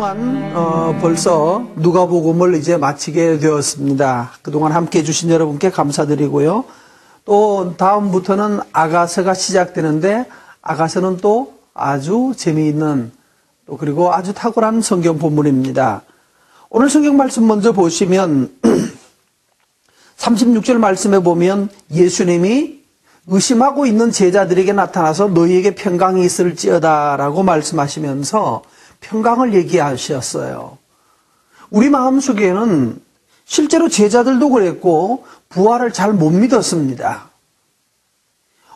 그동안 어, 벌써 누가복음을 이제 마치게 되었습니다. 그동안 함께 해주신 여러분께 감사드리고요. 또 다음부터는 아가서가 시작되는데 아가서는 또 아주 재미있는 또 그리고 아주 탁월한 성경 본문입니다. 오늘 성경 말씀 먼저 보시면 36절 말씀에 보면 예수님이 의심하고 있는 제자들에게 나타나서 너희에게 평강이 있을지어다라고 말씀하시면서 평강을 얘기하셨어요. 우리 마음속에는 실제로 제자들도 그랬고 부활을 잘 못 믿었습니다.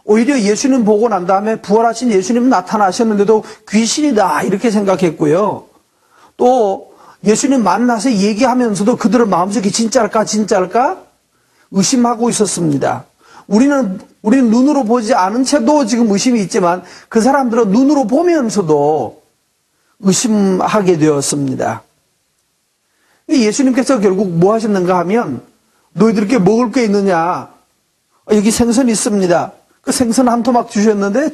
오히려 예수님 보고 난 다음에 부활하신 예수님 나타나셨는데도 귀신이다 이렇게 생각했고요. 또 예수님 만나서 얘기하면서도 그들의 마음속에 진짜일까 진짜일까 의심하고 있었습니다. 우리는 우리는 눈으로 보지 않은 채도 지금 의심이 있지만 그 사람들은 눈으로 보면서도 의심하게 되었습니다. 예수님께서 결국 뭐 하셨는가 하면 너희들께 먹을 게 있느냐? 여기 생선 있습니다. 그 생선 한 토막 주셨는데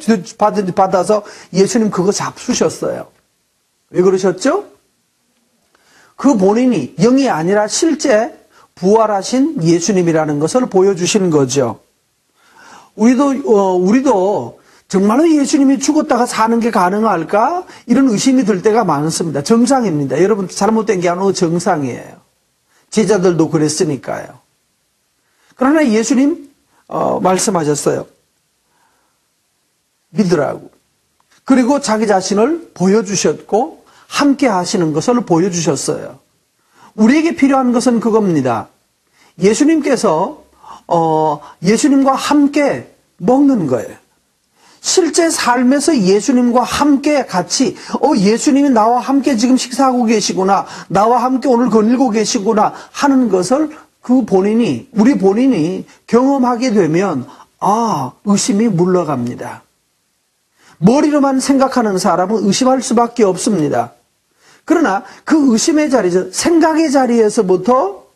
받아서 예수님 그거 잡수셨어요. 왜 그러셨죠? 그 본인이 영이 아니라 실제 부활하신 예수님이라는 것을 보여주신 거죠. 우리도 어, 우리도 정말로 예수님이 죽었다가 사는 게 가능할까? 이런 의심이 들 때가 많습니다. 정상입니다. 여러분 잘못된 게 아니고 정상이에요. 제자들도 그랬으니까요. 그러나 예수님 어, 말씀하셨어요. 믿으라고. 그리고 자기 자신을 보여주셨고 함께 하시는 것을 보여주셨어요. 우리에게 필요한 것은 그겁니다. 예수님께서 어, 예수님과 함께 먹는 거예요. 실제 삶에서 예수님과 함께 같이 어 예수님이 나와 함께 지금 식사하고 계시구나 나와 함께 오늘 거닐고 계시구나 하는 것을 그 본인이 우리 본인이 경험하게 되면 아 의심이 물러갑니다. 머리로만 생각하는 사람은 의심할 수밖에 없습니다. 그러나 그 의심의 자리죠 생각의 자리에서부터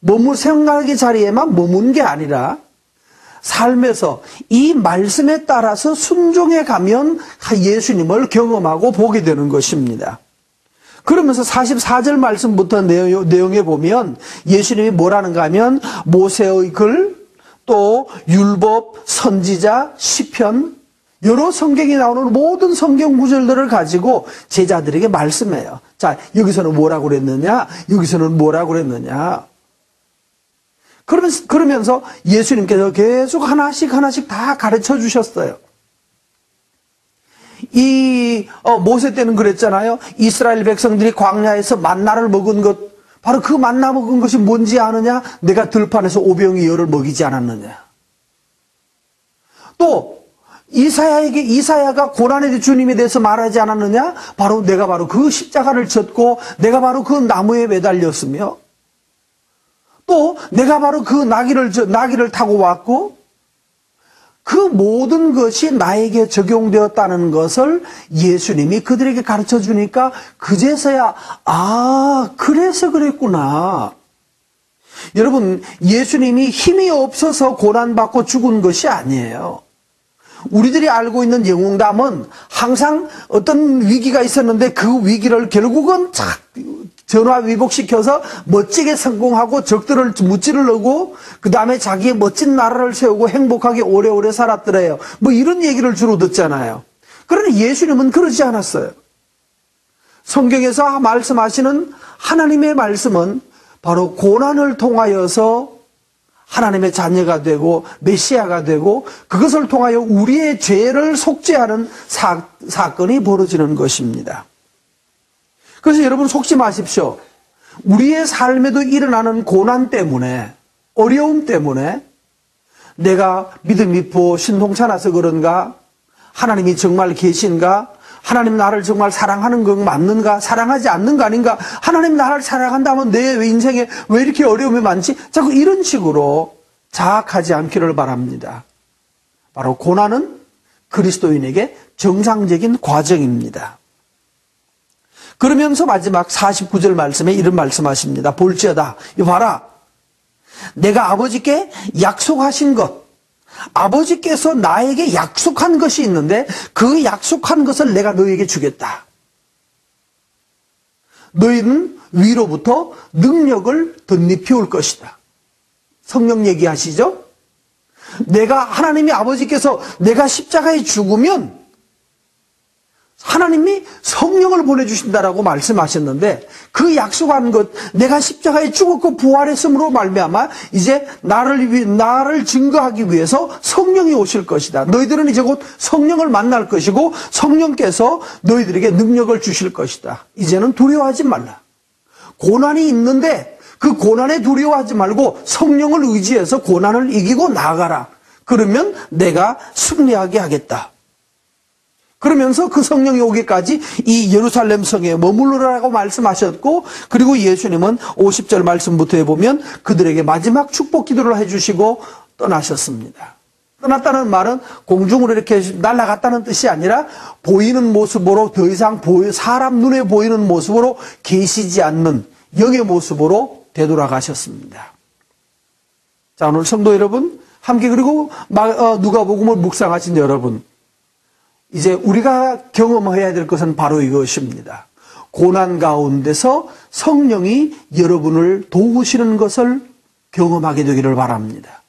머물 생각의 자리에만 머문 게 아니라 삶에서 이 말씀에 따라서 순종해 가면 예수님을 경험하고 보게 되는 것입니다. 그러면서 44절 말씀부터 내용에 보면 예수님이 뭐라는가 하면 모세의 글, 또 율법, 선지자, 시편, 여러 성경이 나오는 모든 성경 구절들을 가지고 제자들에게 말씀해요. 자, 여기서는 뭐라고 그랬느냐? 여기서는 뭐라고 그랬느냐? 그러면서, 그러면서 예수님께서 계속 하나씩 하나씩 다 가르쳐 주셨어요. 이 어, 모세 때는 그랬잖아요. 이스라엘 백성들이 광야에서 만나를 먹은 것 바로 그 만나 먹은 것이 뭔지 아느냐? 내가 들판에서 오병이 열을 먹이지 않았느냐? 또 이사야에게 이사야가 고난의 주님에 대해서 말하지 않았느냐? 바로 내가 바로 그 십자가를 졌고 내가 바로 그 나무에 매달렸으며 또 내가 바로 그 나귀를 나귀를 타고 왔고 그 모든 것이 나에게 적용되었다는 것을 예수님이 그들에게 가르쳐 주니까 그제서야 아 그래서 그랬구나. 여러분 예수님이 힘이 없어서 고난 받고 죽은 것이 아니에요. 우리들이 알고 있는 영웅담은 항상 어떤 위기가 있었는데 그 위기를 결국은 착 전화 위복시켜서 멋지게 성공하고 적들을 무찌를 넣고 그 다음에 자기의 멋진 나라를 세우고 행복하게 오래오래 살았더래요. 뭐 이런 얘기를 주로 듣잖아요. 그러나 예수님은 그러지 않았어요. 성경에서 말씀하시는 하나님의 말씀은 바로 고난을 통하여서 하나님의 자녀가 되고 메시아가 되고 그것을 통하여 우리의 죄를 속죄하는 사, 사건이 벌어지는 것입니다. 그래서 여러분 속지 마십시오. 우리의 삶에도 일어나는 고난 때문에, 어려움 때문에 내가 믿음이 부어 신통찮아서 그런가? 하나님이 정말 계신가? 하나님 나를 정말 사랑하는 건 맞는가? 사랑하지 않는 거 아닌가? 하나님 나를 사랑한다면 내 인생에 왜 이렇게 어려움이 많지? 자꾸 이런 식으로 자학하지 않기를 바랍니다. 바로 고난은 그리스도인에게 정상적인 과정입니다. 그러면서 마지막 49절 말씀에 이런 말씀하십니다. 볼지어다. 이 봐라. 내가 아버지께 약속하신 것. 아버지께서 나에게 약속한 것이 있는데 그 약속한 것을 내가 너에게 주겠다. 너희는 위로부터 능력을 덧입혀올 것이다. 성령 얘기하시죠? 내가 하나님이 아버지께서 내가 십자가에 죽으면 하나님이 성령을 보내주신다라고 말씀하셨는데 그 약속한 것 내가 십자가에 죽었고 부활했음으로 말미암아 이제 나를 위- 나를 증거하기 위해서 성령이 오실 것이다. 너희들은 이제 곧 성령을 만날 것이고 성령께서 너희들에게 능력을 주실 것이다. 이제는 두려워하지 말라. 고난이 있는데 그 고난에 두려워하지 말고 성령을 의지해서 고난을 이기고 나아가라. 그러면 내가 승리하게 하겠다. 그러면서 그 성령이 오기까지 이 예루살렘 성에 머무르라고 말씀하셨고 그리고 예수님은 50절 말씀부터 해보면 그들에게 마지막 축복 기도를 해주시고 떠나셨습니다. 떠났다는 말은 공중으로 이렇게 날아갔다는 뜻이 아니라 보이는 모습으로 더 이상 사람 눈에 보이는 모습으로 계시지 않는 영의 모습으로 되돌아가셨습니다. 자 오늘 성도 여러분 함께 그리고 마- 어, 누가복음을 묵상하신 여러분 이제 우리가 경험해야 될 것은 바로 이것입니다. 고난 가운데서 성령이 여러분을 도우시는 것을 경험하게 되기를 바랍니다.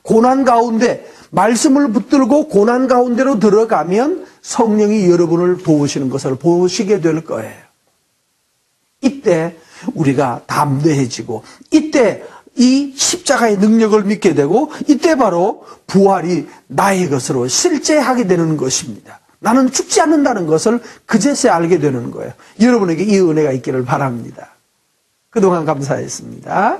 고난 가운데 말씀을 붙들고 고난 가운데로 들어가면 성령이 여러분을 도우시는 것을 보시게 될 거예요. 이때 우리가 담대해지고 이때 이 십자가의 능력을 믿게 되고 이때 바로 부활이 나의 것으로 실제하게 되는 것입니다. 나는 죽지 않는다는 것을 그제서야 알게 되는 거예요. 여러분에게 이 은혜가 있기를 바랍니다. 그동안 감사했습니다.